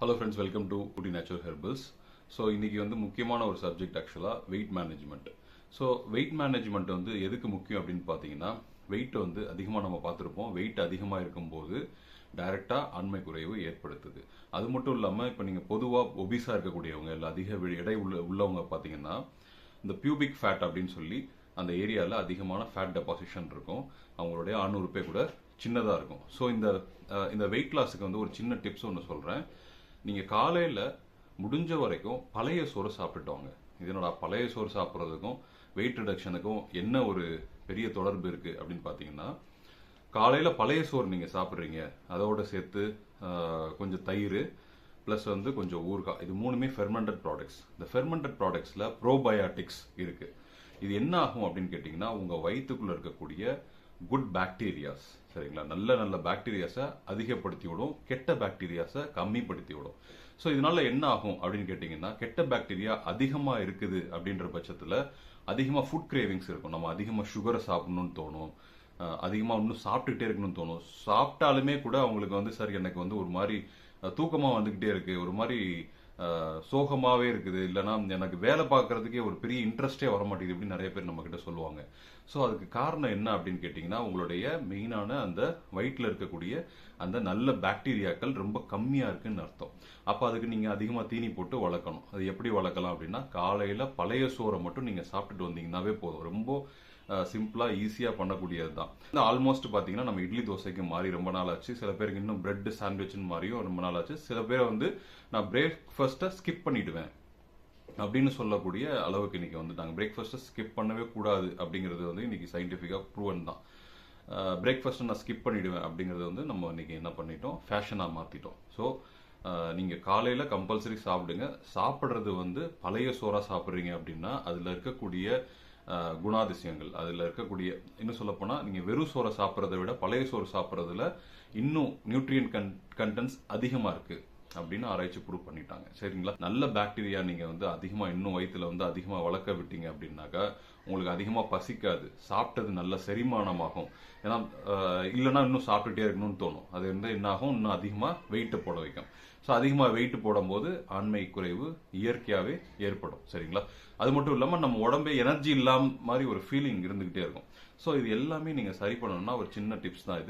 Hello friends welcome to Kudi natural herbals so இன்னைக்கு வந்து முக்கியமான ஒரு சப்ஜெக்ட் ஆக்சுவலாக weight management so weight management வந்து எதுக்கு முக்கியம் அப்படின்னு பார்த்தீங்கன்னா வெயிட் வந்து அதிகமாக நம்ம பார்த்துருப்போம். வெயிட் அதிகமாக இருக்கும்போது டைரெக்டாக ஆண்மை குறைவு ஏற்படுத்துது. அது மட்டும் இல்லாமல் இப்போ நீங்கள் பொதுவாக ஒபிஸாக இருக்கக்கூடியவங்க இல்லை அதிக எடை உள்ள உள்ளவங்க பார்த்தீங்கன்னா இந்த பியூபிக் ஃபேட் அப்படின்னு சொல்லி அந்த ஏரியாவில் அதிகமான ஃபேட் டெபாசிஷன் இருக்கும். அவங்களுடைய ஆணுறுப்பே கூட சின்னதாக இருக்கும். ஸோ இந்த இந்த வெயிட் லாஸுக்கு வந்து ஒரு சின்ன டிப்ஸ் ஒன்று சொல்கிறேன் நீங்கள் காலையில் முடிஞ்ச வரைக்கும் பழைய சோறு சாப்பிட்டுட்டு வாங்க. இதனோட பழைய சோறு சாப்பிட்றதுக்கும் வெயிட் ரிடக்ஷனுக்கும் என்ன ஒரு பெரிய தொடர்பு இருக்குது அப்படின்னு பார்த்தீங்கன்னா காலையில் பழைய சோறு நீங்கள் சாப்பிட்றீங்க. அதோட சேர்த்து கொஞ்சம் தயிர் ப்ளஸ் வந்து கொஞ்சம் ஊறுகாய். இது மூணுமே ஃபெர்மெண்டட் ப்ராடக்ட்ஸ் இந்த ஃபெர்மெண்டட் ப்ராடக்ட்ஸில் ப்ரோபயாட்டிக்ஸ் இருக்குது இது என்ன ஆகும் அப்படின்னு கேட்டிங்கன்னா உங்கள் வயிற்றுக்குள்ளே இருக்கக்கூடிய குட் பாக்டீரியாஸ் சரிங்களா? நல்ல நல்ல பாக்டீரியாஸை அதிகப்படுத்தி விடும் கெட்ட பாக்டீரியாஸை கம்மிப்படுத்தி விடும் ஸோ இதனால என்ன ஆகும் அப்படின்னு கேட்டிங்கன்னா கெட்ட பாக்டீரியா அதிகமாக இருக்குது அப்படின்ற பட்சத்தில் அதிகமாக ஃபுட் கிரேவிங்ஸ் இருக்கும். நம்ம அதிகமாக சுகரை சாப்பிடணும்னு தோணும். அதிகமாக இன்னும் சாப்பிட்டுக்கிட்டே இருக்கணும்னு தோணும். சாப்பிட்டாலுமே கூட அவங்களுக்கு வந்து சார் எனக்கு வந்து ஒரு மாதிரி தூக்கமாக வந்துக்கிட்டே இருக்குது இருக்கு. ஒரு மாதிரி சோகமாகவே இருக்குது. இல்லைன்னா எனக்கு வேலை பார்க்கறதுக்கே ஒரு பெரிய இன்ட்ரெஸ்டே வர மாட்டேங்குது அப்படின்னு நிறைய பேர் நம்ம கிட்ட சொல்லுவாங்க. ஸோ அதுக்கு காரணம் என்ன அப்படின்னு கேட்டிங்கன்னா உங்களுடைய மெயினான அந்த வயிற்றில் இருக்கக்கூடிய அந்த நல்ல பாக்டீரியாக்கள் ரொம்ப கம்மியாக இருக்குன்னு அர்த்தம். அப்போ அதுக்கு நீங்கள் அதிகமாக தீனி போட்டு வளர்க்கணும். அது எப்படி வளர்க்கலாம் அப்படின்னா காலையில் பழைய சோறை மட்டும் நீங்கள் சாப்பிட்டுட்டு வந்தீங்கன்னாவே போதும். ரொம்ப சிம்பிளாக ஈஸியாக பண்ணக்கூடியது தான். இந்த ஆல்மோஸ்ட் பார்த்தீங்கன்னா நம்ம இட்லி தோசைக்கு மாறி ரொம்ப நாள் ஆச்சு. சில பேருக்கு இன்னும் பிரெட் சாண்ட்விச்னு மாதிரியும் ரொம்ப நாள் ஆச்சு. சில பேர் வந்து நான் பிரேக்ஃபாஸ்ட்டை ஸ்கிப் பண்ணிடுவேன். அப்படின்னு சொல்லக்கூடிய அளவுக்கு இன்னைக்கு வந்துட்டாங்க. பிரேக்ஃபாஸ்ட்டை ஸ்கிப் பண்ணவே கூடாது அப்படிங்கிறது வந்து இன்னைக்கு சயின்டிஃபிக்காக ப்ரூவன் தான். பிரேக்ஃபாஸ்ட்டை நான் ஸ்கிப் பண்ணிடுவேன் அப்படிங்கிறது வந்து நம்ம இன்னைக்கு என்ன பண்ணிட்டோம்? ஃபேஷனாக மாற்றிட்டோம் ஸோ நீங்கள் காலையில் கம்பல்சரி சாப்பிடுங்க. சாப்பிட்றது வந்து பழைய சோறாக சாப்பிட்றீங்க அப்படின்னா அதில் இருக்கக்கூடிய குணாதிசயங்கள் அதில் இருக்கக்கூடிய இன்னும் சொல்லப்போனால் நீங்கள் வெறும் சோறை சாப்பிட்றத விட பழைய சோறு சாப்பிட்றதுல இன்னும் நியூட்ரியன் கன் கண்டென்ட்ஸ் அதிகமாக இருக்குது அப்படின்னு ஆராய்ச்சி ப்ரூவ் பண்ணிட்டாங்க. சரிங்களா? நல்ல பாக்டீரியா நீங்க வந்து அதிகமா இன்னும் வயிற்றுல வந்து அதிகமா வளர்க்க விட்டீங்க அப்படின்னாக்கா உங்களுக்கு அதிகமா பசிக்காது. சாப்பிட்டது நல்ல செரிமானமாகும். ஏன்னா இல்லைன்னா இன்னும் சாப்பிட்டுட்டே இருக்கணும்னு தோணும். அது வந்து என்ன ஆகும் இன்னும் அதிகமா வெயிட்டை போட வைக்கும். ஸோ அதிகமாக வெயிட் போடும்போது ஆண்மை குறைவு இயற்கையாகவே ஏற்படும். சரிங்களா? அது மட்டும் இல்லாமல் நம்ம உடம்பே எனர்ஜி இல்லாம மாதிரி ஒரு ஃபீலிங் இருந்துகிட்டே இருக்கும். ஸோ இது எல்லாமே நீங்கள் சரி பண்ணணும்னா ஒரு சின்ன டிப்ஸ் தான் இது.